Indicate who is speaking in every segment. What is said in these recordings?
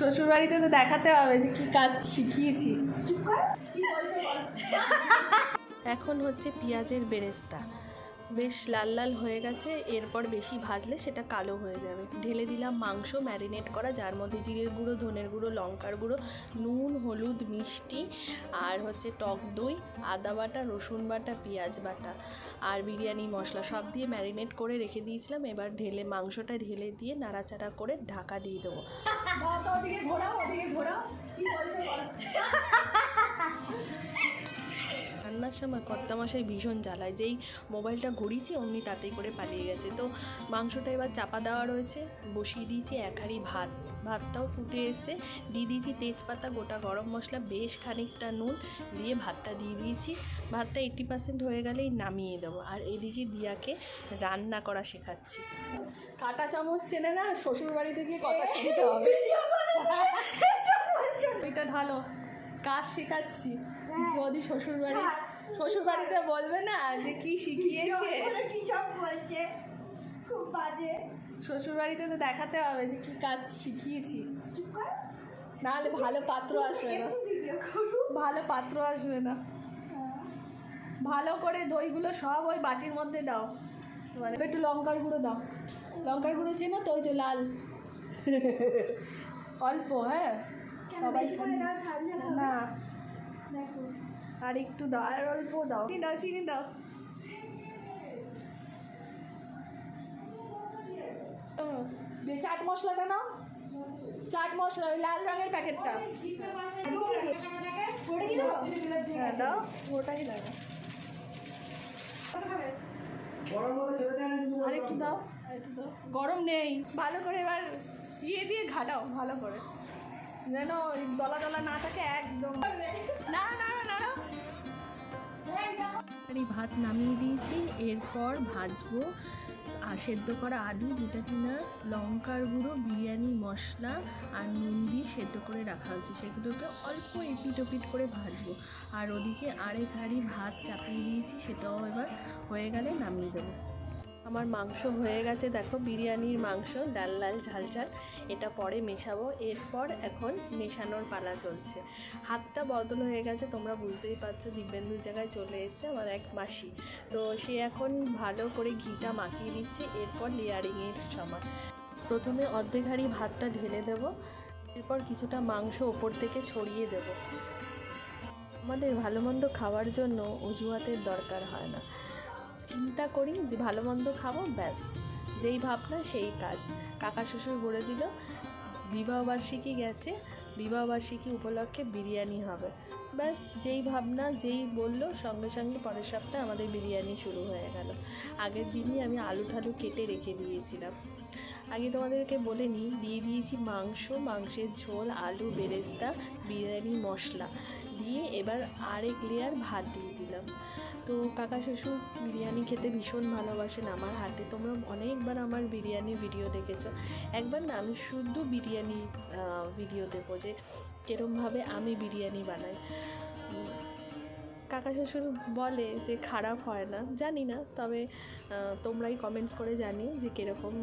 Speaker 1: শ্বশুরবাড়িতে তো দেখাতে হবে যে কি কাজ শিখিয়েছি। এখন হচ্ছে পেঁয়াজের বেরেস্তা। বেশ লাল লাল হয়ে গেছে, এরপর বেশি ভাজলে সেটা কালো হয়ে যাবে। ঢেলে দিলাম মাংস, ম্যারিনেট করা, যার মধ্যে জিরের গুঁড়ো, ধনের গুঁড়ো, লঙ্কার গুঁড়ো, নুন, হলুদ, মিষ্টি, আর হচ্ছে টক দই, আদা বাটা, রসুন বাটা, পেঁয়াজ বাটা, আর বিরিয়ানি, মশলা সব দিয়ে ম্যারিনেট করে রেখে দিয়েছিলাম। এবার ঢেলে মাংসটা ঢেলে দিয়ে নাড়াচাড়া করে ঢাকা দিয়ে দেবো। রান্নার সময় কর্তামশাই ভীষণ জ্বালায়। যেই মোবাইলটা ঘুরিয়েছি অমনি তাতেই করে পালিয়ে গেছে। তো মাংসটা এবার চাপা দেওয়া রয়েছে। বসিয়ে দিয়েছি এক হাঁড়ি ভাত। ভাতটাও ফুটে এসে দিয়ে দিয়েছি তেজপাতা গোটা গরম মশলা বেশ খানিকটা নুন দিয়ে ভাতটা দিয়ে দিয়েছি। ভাতটা এইট্টি পার্সেন্ট হয়ে গেলেই নামিয়ে দেবো। আর এদিকে দিয়াকে রান্না করা শেখাচ্ছি। কাটা চামচ চেনে না? শ্বশুর বাড়িতে গিয়ে কথা শিখতে হবে। এটা ঢালো। কাজ শেখাচ্ছি। যদি শ্বশুর বাড়ি শ্বশুর বাড়িতে বলবে না যে কি শিখিয়েছে?
Speaker 2: কি সব বলছে? খুব বাজে।
Speaker 1: শ্বশুর বাড়িতে তো দেখাতে হবে যে কি কাজ শিখিয়েছি। নাহলে ভালো পাত্র আসবে না। ভালো পাত্র আসবে না। ভালো করে দইগুলো সব ওই বাটির মধ্যে দাও। মানে একটু লঙ্কার গুঁড়ো দাও। লঙ্কার গুঁড়ো চেনো তো ওই যে লাল। অল্প হ্যাঁ। সবাই
Speaker 2: না।
Speaker 1: আর একটু দাও, আর অল্প দাও। চিনি দাও চিনি দাও। দিয়ে চাট মশলাটা নাও। চাট মশলা, ওই লাল রঙের প্যাকেটটা। হ্যাঁ দাও, ওটাই দাও। আর আর একটু দাও। গরম নেই। ভালো করে এবার ইয়ে দিয়ে ঘাটাও, ভালো করে। যেন দলা দলা না থাকে, একদম। না না ভাত নামিয়ে দিয়েছি, এরপর ভাজবো। সেদ্ধ করা আলু, যেটা কিনা লঙ্কার গুঁড়ো, বিরিয়ানি, মশলা আর নুন দিয়ে সেদ্ধ করে রাখা হয়েছে, সেগুলোকে অল্প এপিট ওপিট করে ভাজবো। আর ওদিকে আরেক হাঁড়ি ভাত চাপিয়ে দিয়েছি, সেটাও এবার হয়ে গেলে নামিয়ে দেবো। আমার মাংস হয়ে গেছে, দেখো বিরিয়ানির মাংস, ডাল লাল, ঝাল ঝাল, এটা পরে মেশাবো। এরপর এখন মেশানোর পালা চলছে। হাতটা বদল হয়ে গেছে, তোমরা বুঝতেই পারছ, দিব্যেন্দুর জায়গায় চলে এসেছে আমার এক মাসি। তো সে এখন ভালো করে ঘিটা মাখিয়ে দিচ্ছে, এরপর লেয়ারিংয়ের সময়। প্রথমে অর্ধেক হাঁড়ি ভাতটা ঢেলে দেবো, এরপর কিছুটা মাংস ওপর থেকে ছড়িয়ে দেবো। আমাদের ভালো মন্দ খাওয়ার জন্য অজুহাতের দরকার হয় না। চিন্তা করি যে ভালো মন্দ খাব, ব্যাস। যেই ভাবনা সেই কাজ। কাকা শ্বশুর বলে দিল বিবাহবার্ষিকী গেছে বিবাহবার্ষিকী উপলক্ষে বিরিয়ানি হবে। ব্যাস, যেই ভাবনা, যেই বলল, সঙ্গে সঙ্গে পরের সপ্তাহে আমাদের বিরিয়ানি শুরু হয়ে গেল। আগের দিনই আমি আলু ঠালু কেটে রেখে দিয়েছিলাম। আগে তোমাদেরকে বলে নিই, দিয়ে দিয়েছি মাংস, মাংসের ঝোল, আলু, বেরেস্তা, বিরিয়ানি, মশলা। দিয়ে এবার আরেক লেয়ার ভাত দিয়ে দিলাম। তো কাকা শ্বশুর বিরিয়ানি খেতে ভীষণ ভালোবাসেন আমার হাতে। তোমরা অনেকবার আমার বিরিয়ানি ভিডিও দেখেছ। একবার না, আমি শুদ্ধ বিরিয়ানি ভিডিও দেবো যে কীরমভাবে আমি বিরিয়ানি বানাই। কাকা শ্বশুর বলে যে খারাপ হয় না, জানি না, তবে তোমরাই কমেন্টস করে জানিও যে কীরকম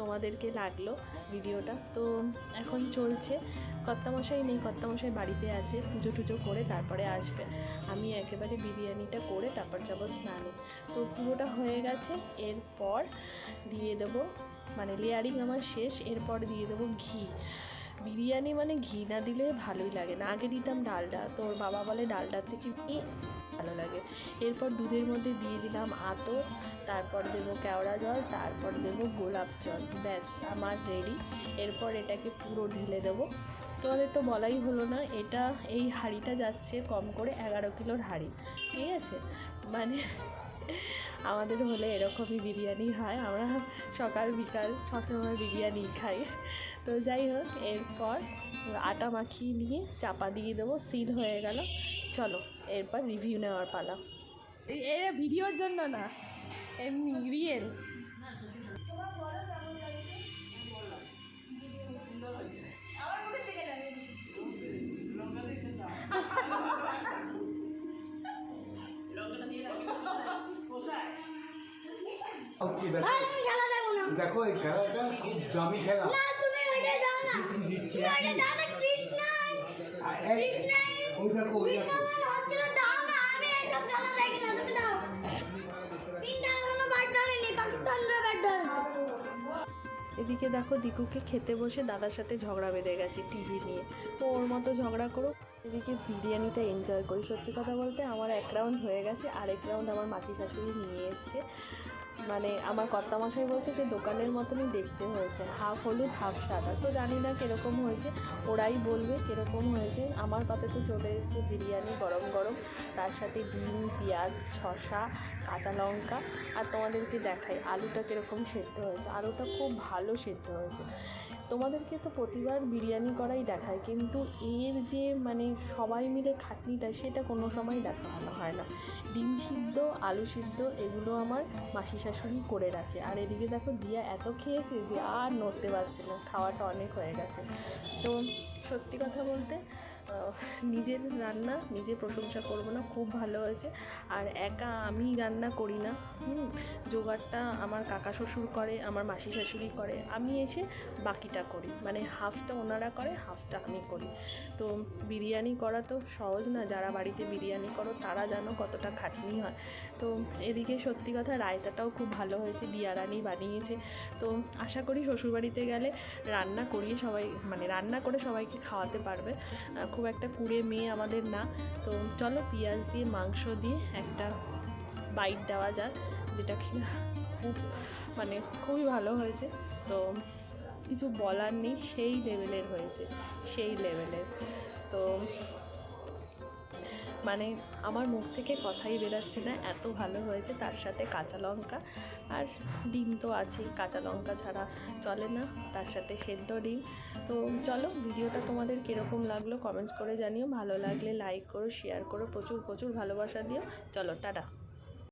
Speaker 1: তোমাদেরকে লাগল ভিডিওটা। তো এখন চলছে। কর্তামশাই নেই, কর্তামশাই বাড়িতে আছে, পুজো টুজো করে তারপরে আসবে। আমি একেবারে বিরিয়ানিটা করে তারপর যাব স্নানে। তো পুরোটা হয়ে গেছে, এরপর দিয়ে দেবো মানে লেয়ারিং আমার শেষ, এরপর দিয়ে দেবো ঘি। বিরিয়ানি মানে ঘি না দিলে ভালোই লাগে না। আগে দিতাম ডালডা তো ওর বাবা বলে ডালডার থেকে ভালো লাগে। এরপর দুধের মধ্যে দিয়ে দিলাম আতর তারপর দেবো কেওড়া জল, তারপর দেবো গোলাপ জল। ব্যাস, আমার রেডি এরপর এটাকে পুরো ঢেলে দেবো। তোমাদের তো বলাই হলো না, এটা, এই হাঁড়িটা যাচ্ছে কম করে এগারো কিলোর হাঁড়ি, ঠিক আছে? মানে আমাদের হলে এরকমই বিরিয়ানি হয়। আমরা সকাল, বিকাল সবসময় বিরিয়ানি খাই। তো যাই হোক, এরপর আটা মাখিয়ে নিয়ে চাপা দিয়ে দেবো, সিল হয়ে গেল। চলো। এরপর রিভিউ নেওয়ার পালা। এ ভিডিওর জন্য না এমনি রিয়েল
Speaker 3: দেখো এই খেলাটা খুব দামি খেলা।
Speaker 2: না তুমি ওইটা দাও না।
Speaker 3: বৃন্দাবন হচ্ছিল দাও না আমি এসব দেখি
Speaker 1: এদিকে দেখো দিকুকে খেতে বসে দাদার সাথে ঝগড়া বেঁধে গেছে টিভি নিয়ে। তো ওর মতো ঝগড়া করো এদিকে বিরিয়ানিটা এনজয় করি। সত্যি কথা বলতে আমার এক রাউন্ড হয়ে গেছে আরেক রাউন্ড আমার মাসি শাশুড়ি নিয়ে এসছে। মানে আমার কর্তামশাই বলছে যে দোকানের মতনই দেখতে হয়েছে, হাফ হলুদ, হাফ সাদা। তো জানি না কীরকম হয়েছে, ওরাই বলবে কীরকম হয়েছে। আমার পাতে তো চলে এসেছে বিরিয়ানি, গরম গরম। তার সাথে ডিম, পেঁয়াজ শশা কাঁচা লঙ্কা। আর তোমাদেরকে দেখাই, আলুটা কীরকম সেদ্ধ হয়েছে। আলুটা খুব ভালো সেদ্ধ হয়েছে। তোমাদেরকে তো প্রতিবার বিরিয়ানি করাই দেখায়, কিন্তু এর যে মানে সবাই মিলে খাটনিটা সেটা কোনো সময় দেখানো হয় না। ডিম সিদ্ধ, আলু সিদ্ধ, এগুলো আমার মাসি শাশুড়ি করে রাখে। আর এদিকে দেখো দিয়া এত খেয়েছে যে আর নড়তে পারছে না, খাওয়াটা অনেক হয়ে গেছে। তো সত্যি কথা বলতে নিজের রান্না, নিজে প্রশংসা করব না, খুব ভালো হয়েছে। আর একা আমি রান্না করি না। জোগাড়টা আমার কাকা শ্বশুর করে, আমার মাসি শাশুড়ি করে। আমি এসে বাকিটা করি। মানে হাফটা ওনারা করে, হাফটা আমি করি। তো বিরিয়ানি করা তো সহজ না, যারা বাড়িতে বিরিয়ানি করো, তারা জানো কতটা খাটনি হয়। তো এদিকে সত্যি কথা, রায়তাটাও খুব ভালো হয়েছে, দিয়ারানি বানিয়েছে। তো আশা করি শ্বশুরবাড়িতে গেলে রান্না করিয়ে সবাই মানে রান্না করে সবাইকে খাওয়াতে পারবে। খুব একটা কুড়ে মেয়ে আমাদের না। তো চলো পেঁয়াজ দিয়ে, মাংস দিয়ে একটা বাইট দেওয়া যাক, যেটা কিনা খুব মানে খুবই ভালো হয়েছে। তো কিছু বলার নেই, সেই লেভেলের হয়েছে, সেই লেভেলের তো মানে আমার মুখ থেকে কথাই বেরাচ্ছে না, এত ভালো হয়েছে তার সাথে কাঁচা লঙ্কা। আর ডিম তো আছেই, কাঁচা লঙ্কা ছাড়া চলে না, তার সাথে সেদ্ধ ডিম। তো চলো, ভিডিওটা তোমাদের কীরকম লাগল কমেন্টস করে জানিও, ভালো লাগলে লাইক করো শেয়ার করো, প্রচুর প্রচুর ভালোবাসা দিও। চলো, টাটা।